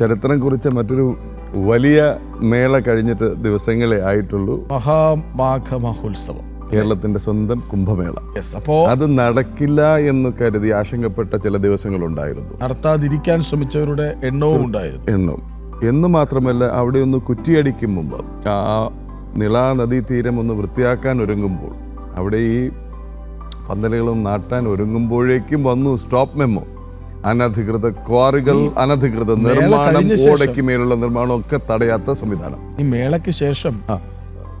ചരിത്രം കുറിച്ച മറ്റൊരു വലിയ മേള കഴിഞ്ഞിട്ട് ദിവസങ്ങളെ ആയിട്ടുള്ളൂ. മഹാമാഘ മഹോത്സവം കേരളത്തിന്റെ സ്വന്തം കുംഭമേള. അപ്പോ അത് നടക്കില്ല എന്ന് കരുതി ആശങ്കപ്പെട്ട ചില ദിവസങ്ങൾ ദിവസങ്ങളുണ്ടായിരുന്നു. നടത്താതിരിക്കാൻ ശ്രമിച്ചവരുടെ എണ്ണവും ഉണ്ടായിരുന്നു. എണ്ണവും എന്ന് മാത്രമല്ല അവിടെ ഒന്ന് കുറ്റിയടിക്കും മുമ്പ് ആ നിളാ നദീതീരം ഒന്ന് വൃത്തിയാക്കാൻ ഒരുങ്ങുമ്പോൾ അവിടെ ഈ പന്തലുകളും നാട്ടാൻ ഒരുങ്ങുമ്പോഴേക്കും വന്നു സ്റ്റോപ്പ് മെമ്മോ. അനധികൃത ക്വാറികൾ അനധികൃത നിർമ്മാണം ഓടയ്ക്ക് മേലുള്ള നിർമ്മാണം ഒക്കെ തടയാത്ത സംവിധാനം. ഈ മേളയ്ക്ക് ശേഷം.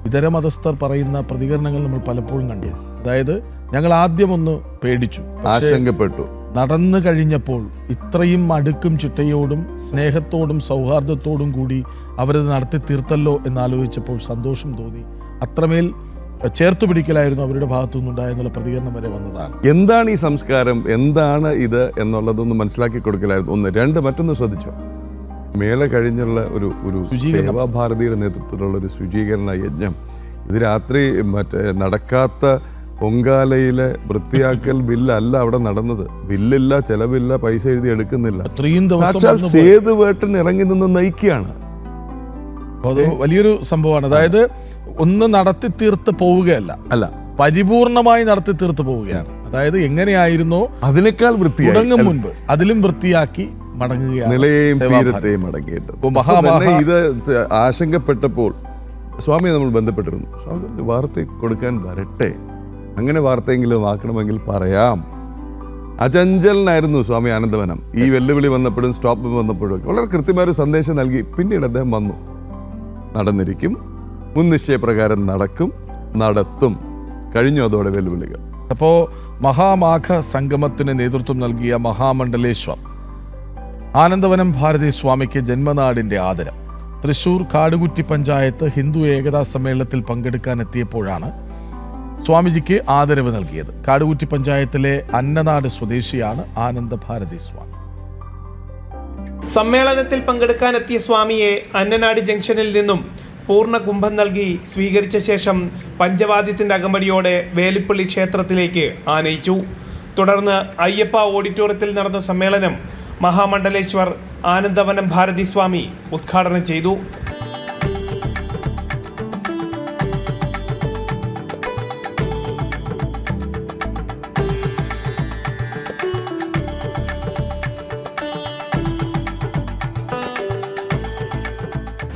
ഇതര മതസ്ഥർ പറയുന്ന പ്രതികരണങ്ങൾ നമ്മൾ പലപ്പോഴും കണ്ടു. അതായത് ഞങ്ങൾ ആദ്യം ഒന്ന് പേടിച്ചു. ആശങ്കപ്പെട്ടു. നടന്നു കഴിഞ്ഞപ്പോൾ ഇത്രയും അടുക്കും ചിട്ടയോടും സ്നേഹത്തോടും സൗഹാർദ്ദത്തോടും കൂടി അവരത് നടത്തി തീർത്തല്ലോ എന്നാലോചിച്ചപ്പോൾ സന്തോഷം തോന്നി. അത്രമേൽ ചേർത്തു പിടിക്കലായിരുന്നു അവരുടെ ഭാഗത്തു ഉണ്ടായെന്നുള്ള പ്രതികരണം വരെ വന്നതാണ്. എന്താണ് ഈ സംസ്കാരം? എന്താണ് ഇത് എന്നുള്ളതൊന്നും മനസ്സിലാക്കി കൊടുക്കലായിരുന്നു. ഒന്ന് രണ്ട് മറ്റൊന്ന് ശ്രദ്ധിച്ചോ? മേള കഴിഞ്ഞുള്ള ഒരു ഒരു സേവാഭാരതിയുടെ നേതൃത്വത്തിലുള്ള ഒരു ശുചീകരണ യജ്ഞം. ഇത് രാത്രി മറ്റേ നടക്കാത്ത പൊങ്കാലയിലെ വൃത്തിയാക്കൽ ബില്ലല്ല അവിടെ നടന്നത്. ബില്ലില്ല ചെലവില്ല പൈസ എഴുതി എടുക്കുന്നില്ല. സാക്ഷാൽ സേതുവേട്ടൻ ഇറങ്ങി നിന്ന് നയിക്കുകയാണ്. വലിയൊരു സംഭവമാണ്. അതായത് ഒന്ന് നടത്തി തീർത്ത് പോവുകയല്ല. അല്ല. പരിപൂർണമായി നടത്തി തീർത്ത് പോവുകയാണ്. അതായത് എങ്ങനെയായിരുന്നോ? അതിനേക്കാൾ വൃത്തി തുടങ്ങും മുൻപ് അതിലും വൃത്തിയാക്കി മടങ്ങുകയാണ് നിലയെയും. തീരത്തെയും ഇത് ആശങ്കപ്പെട്ടപ്പോൾ സ്വാമിയെ നമ്മൾ ബന്ധപ്പെട്ടിരുന്നു. സ്വാമി വാർത്ത കൊടുക്കാൻ വരട്ടെ. അങ്ങനെ വാർത്തയെങ്കിലും ആക്കണമെങ്കിൽ പറയാം. അചഞ്ചലനായിരുന്നു സ്വാമി ആനന്ദവനം. ഈ വെല്ലുവിളി വന്നപ്പോഴും സ്റ്റോപ്പ് വന്നപ്പോഴും വളരെ കൃത്യമായ ഒരു സന്ദേശം നൽകി. പിന്നീട് അദ്ദേഹം വന്നു. നടന്നിരിക്കും. മുൻ നിശ്ചയപ്രകാരം നടക്കും നടത്തും. കഴിഞ്ഞു അതോടെ വെല്ലുവിളികൾ. അപ്പോൾ മഹാമാഘ സംഗമത്തിന് നേതൃത്വം നൽകിയ മഹാമണ്ഡലേശ്വർ ആനന്ദവനം ഭാരതി സ്വാമിക്ക് ജന്മനാടിന്റെ ആദരം. തൃശൂർ കാടുകുറ്റി പഞ്ചായത്ത് ഹിന്ദു ഏകതാ സമ്മേളനത്തിൽ പങ്കെടുക്കാൻ എത്തിയപ്പോഴാണ് സ്വാമിജിക്ക് ആദരവ് നൽകിയത്. കാടുകുറ്റി പഞ്ചായത്തിലെ അന്നനാട് സ്വദേശിയാണ് ആനന്ദ ഭാരതി സ്വാമി. സമ്മേളനത്തിൽ പങ്കെടുക്കാനെത്തിയ സ്വാമിയെ അന്നനാട് ജംഗ്ഷനിൽ നിന്നും പൂർണ കുംഭം നൽകി സ്വീകരിച്ച ശേഷം പഞ്ചവാദ്യത്തിന്റെ അകമ്പടിയോടെ വേലിപ്പള്ളി ക്ഷേത്രത്തിലേക്ക് ആനയിച്ചു. തുടർന്ന് അയ്യപ്പ ഓഡിറ്റോറിയത്തിൽ നടന്ന സമ്മേളനം മഹാമണ്ഡലേശ്വർ ആനന്ദവനം ഭാരതി സ്വാമി ഉദ്ഘാടനം ചെയ്തു.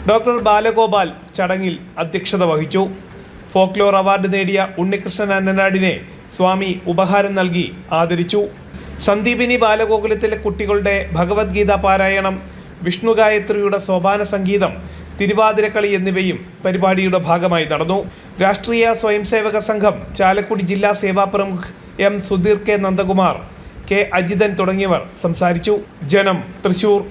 ഡോക്ടർ ബാലഗോപാൽ ചടങ്ങിൽ അധ്യക്ഷത വഹിച്ചു. ഫോക്ലോർ അവാർഡ് നേടിയ ഉണ്ണികൃഷ്ണൻ അന്നനാടിനെ സ്വാമി ഉപഹാരം നൽകി ആദരിച്ചു. സന്ദീപിനി ബാലഗോകുലത്തിലെ കുട്ടികളുടെ ഭഗവത്ഗീത പാരായണം വിഷ്ണു ഗായത്രിയുടെ സോപാന സംഗീതം തിരുവാതിരക്കളി എന്നിവയും പരിപാടിയുടെ ഭാഗമായി നടന്നു. രാഷ്ട്രീയ സ്വയംസേവക സംഘം ചാലക്കുടി ജില്ലാ സേവാ പ്രമുഖ് M Sudheer K Nandakumar K Ajithan തുടങ്ങിയവർ സംസാരിച്ചു. ജനം തൃശൂർ.